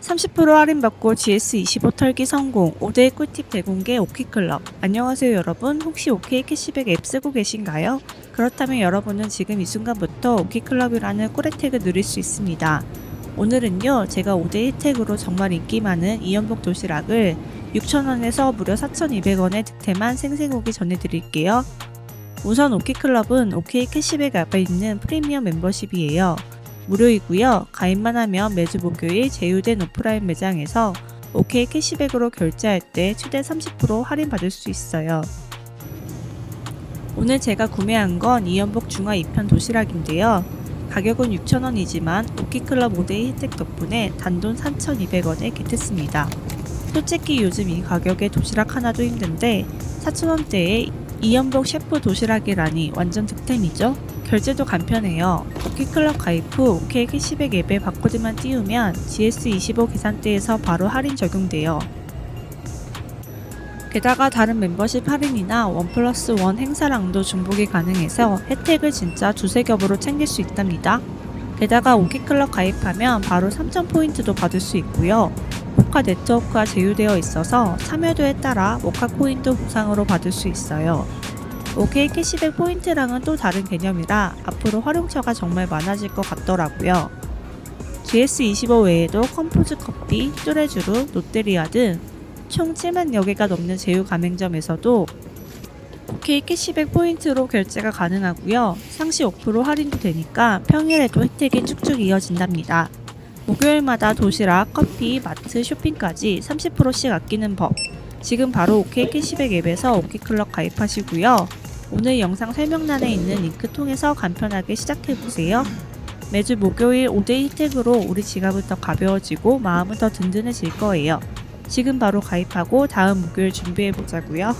30% 할인받고 GS25 털기 성공. 5대 꿀팁 대공개 오키클럽. 안녕하세요 여러분. 혹시 오케이 캐시백 앱 쓰고 계신가요? 그렇다면 여러분은 지금 이 순간부터 오키클럽이라는 꿀 혜택을 누릴 수 있습니다. 오늘은요 제가 5대 혜택으로 정말 인기 많은 이연복 도시락을 6,000원에서 무려 4,200원에 득템한 생생후기 전해드릴게요. 우선 오키클럽은 오케이 캐시백 앱에 있는 프리미엄 멤버십이에요 무료이고요. 가입만 하면 매주 목요일 제휴된 오프라인 매장에서 OK 캐시백으로 결제할 때 최대 30% 할인 받을 수 있어요. 오늘 제가 구매한 건 이연복 중화 2편 도시락인데요. 가격은 6,000원이지만 오키클럽 5대 혜택 덕분에 단돈 3,200원에 겟했습니다. 솔직히 요즘 이 가격에 도시락 하나도 힘든데 4,000원대에 이연복 셰프 도시락이라니 완전 득템이죠? 결제도 간편해요. 오키클럽 가입 후 OK 캐시백 앱에 바코드만 띄우면 GS25 계산대에서 바로 할인 적용돼요. 게다가 다른 멤버십 할인이나 원 플러스 원 행사랑도 중복이 가능해서 혜택을 진짜 두세 겹으로 챙길 수 있답니다. 게다가 오키클럽 가입하면 바로 3,000포인트도 받을 수 있고요. 모카 네트워크가 제휴되어 있어서 참여도에 따라 모카 코인도 보상으로 받을 수 있어요. OK 캐시백 포인트랑은 또 다른 개념이라 앞으로 활용처가 정말 많아질 것 같더라고요. GS25 외에도 컴포즈 커피, 뚜레쥬르, 롯데리아 등 총 7만 여 개가 넘는 제휴 가맹점에서도 OK 캐시백 포인트로 결제가 가능하고요. 상시 5% 할인도 되니까 평일에도 혜택이 쭉쭉 이어진답니다. 목요일마다 도시락, 커피, 마트, 쇼핑까지 30%씩 아끼는 법. 지금 바로 OK 캐시백 앱에서 OK 클럽 가입하시고요. 오늘 영상 설명란에 있는 링크 통해서 간편하게 시작해보세요. 매주 목요일 5대 혜택으로 우리 지갑은 더 가벼워지고 마음은 더 든든해질 거예요. 지금 바로 가입하고 다음 목요일 준비해보자고요.